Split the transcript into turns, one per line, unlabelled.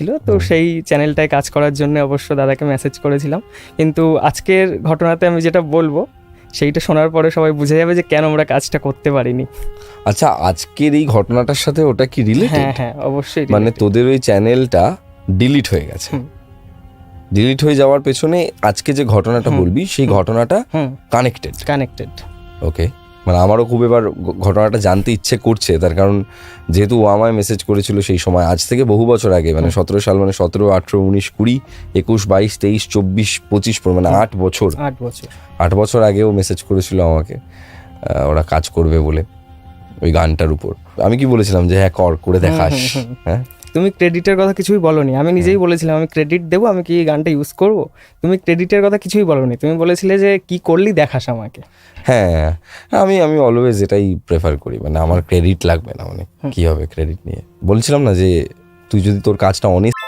ছিল তো সেই চ্যানেলটায় কাজ করার জন্য অবশ্য দাদাকে মেসেজ করেছিলাম। কিন্তু আজকের ঘটনাতে আমি যেটা বলব সেইটা শোনার পরে সবাই বুঝে যাবে যে কেন আমরা কাজটা করতে পারিনি।
আচ্ছা আজকের এই ঘটনাটার সাথে ওটা কি রিলেটেড
হ্যাঁ হ্যাঁ অবশ্যই
মানে তোদের ওই চ্যানেলটা ডিলিট হয়ে গেছে। ডিলিট হয়ে যাওয়ার পেছনে আজকে যে ঘটনাটা বলবি সেই ঘটনাটা কানেক্টেড
কানেক্টেড
ওকে মানে আমারও খুব এবার ঘটনাটা জানতে ইচ্ছে করছে তার কারণ যেহেতু ও আমায় মেসেজ করেছিল সেই সময় আজ থেকে বহু বছর আগে মানে সতেরো সাল মানে সতেরো আঠেরো উনিশ কুড়ি একুশ বাইশ তেইশ চব্বিশ পঁচিশ মানে আট বছর।
আট বছর।
আট বছর আগেও মেসেজ করেছিল আমাকে ওরা কাজ করবে বলে ওই গানটার উপর। আমি কি বলেছিলাম যে হ্যাঁ কর করে দেখাস। হ্যাঁ?
তুমি ক্রেডিটের কথা কিছুই বলনি। আমি নিজেই বলেছিলাম আমি ক্রেডিট দেবো আমি কি এই গানটা ইউজ করব? তুমি ক্রেডিটের কথা কিছুই বলনি। তুমি বলেছিলে যে কি করলি দেখাস আমাকে।
হ্যাঁ আমি আমি অলওয়েজ এটাই প্রেফার করি। মানে আমার ক্রেডিট লাগবে না। মানে কি হবে ক্রেডিট নিয়ে? বলছিলাম না যে তুই যদি তোর কাজটা অনেস্ট